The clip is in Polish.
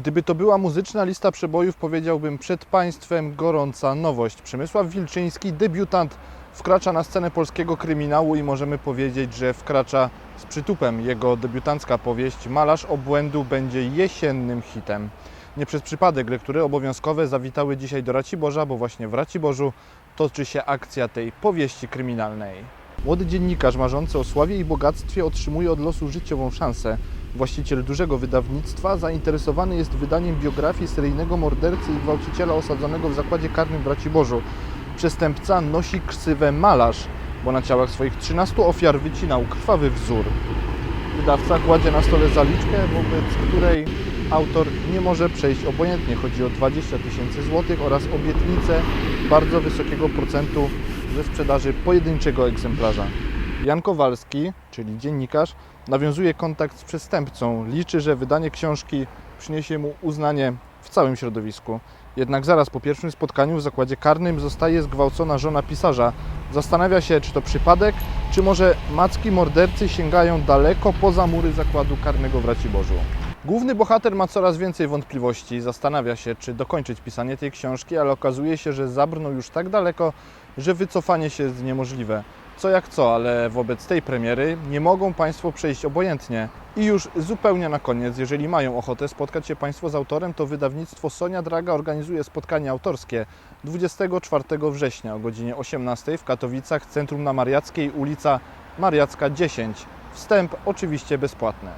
Gdyby to była muzyczna lista przebojów, powiedziałbym przed Państwem gorąca nowość. Przemysław Wilczyński, debiutant, wkracza na scenę polskiego kryminału i możemy powiedzieć, że wkracza z przytupem. Jego debiutancka powieść Malarz obłędu będzie jesiennym hitem. Nie przez przypadek lektury obowiązkowe zawitały dzisiaj do Raciborza, bo właśnie w Raciborzu toczy się akcja tej powieści kryminalnej. Młody dziennikarz marzący o sławie i bogactwie otrzymuje od losu życiową szansę. Właściciel dużego wydawnictwa zainteresowany jest wydaniem biografii seryjnego mordercy i gwałciciela osadzonego w zakładzie karnym w Raciborzu. Przestępca nosi ksywę malarz, bo na ciałach swoich 13 ofiar wycinał krwawy wzór. Wydawca kładzie na stole zaliczkę, wobec której autor nie może przejść obojętnie. Chodzi o 20 tysięcy złotych oraz obietnicę bardzo wysokiego procentu ze sprzedaży pojedynczego egzemplarza. Jan Kowalski, czyli dziennikarz, nawiązuje kontakt z przestępcą. Liczy, że wydanie książki przyniesie mu uznanie w całym środowisku. Jednak zaraz po pierwszym spotkaniu w zakładzie karnym zostaje zgwałcona żona pisarza. Zastanawia się, czy to przypadek, czy może macki mordercy sięgają daleko poza mury zakładu karnego w Raciborzu. Główny bohater ma coraz więcej wątpliwości. Zastanawia się, czy dokończyć pisanie tej książki, ale okazuje się, że zabrnął już tak daleko, że wycofanie się jest niemożliwe. Co jak co, ale wobec tej premiery nie mogą Państwo przejść obojętnie. I już zupełnie na koniec, jeżeli mają ochotę spotkać się Państwo z autorem, to wydawnictwo Sonia Draga organizuje spotkanie autorskie 24 września o godzinie 18 w Katowicach, Centrum na Mariackiej, ulica Mariacka 10. Wstęp oczywiście bezpłatny.